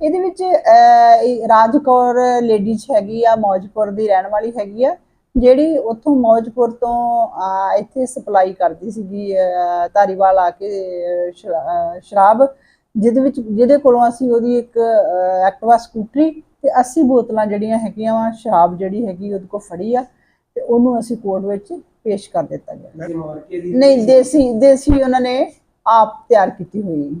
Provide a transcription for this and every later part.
ਇਹ ਰਾਜਕੌਰ ਲੇਡੀਜ਼ ਹੈਗੀ ਆ ਮੌਜਪੁਰ ਦੀ ਰਹਿਣ ਵਾਲੀ ਹੈਗੀ ਆ ਜਿਹੜੀ ਉੱਥੋਂ ਮੌਜਪੁਰ ਤੋਂ ਇੱਥੇ ਸਪਲਾਈ ਕਰਦੀ ਸੀਗੀ ਧਾਰੀਵਾਲ ਆ ਕੇ ਸ਼ਰਾਬ ਜਿਹਦੇ ਵਿੱਚ ਜਿਹਦੇ ਕੋਲੋਂ ਅਸੀਂ ਉਹਦੀ ਇੱਕ ਐਕਟਿਵਾ ਸਕੂਟਰੀ ਤੇ 80 ਬੋਤਲਾਂ ਜਿਹੜੀਆਂ ਹੈਗੀਆਂ ਵਾ ਸ਼ਰਾਬ ਜਿਹੜੀ ਹੈਗੀ ਉਹਦੇ ਕੋਲ ਫੜੀ ਆ ਤੇ ਉਹਨੂੰ ਅਸੀਂ ਕੋਰਟ ਵਿੱਚ ਪੇਸ਼ ਕਰ ਦਿੱਤਾ ਗਿਆ। ਨਹੀਂ ਦੇਸੀ ਦੇਸੀ ਉਹਨਾਂ ਨੇ ਆਪ ਤਿਆਰ ਕੀਤੀ ਹੋਈ।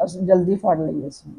ਅਸੀਂ ਜਲਦੀ ਫੜ ਲਈ ਅਸੀਂ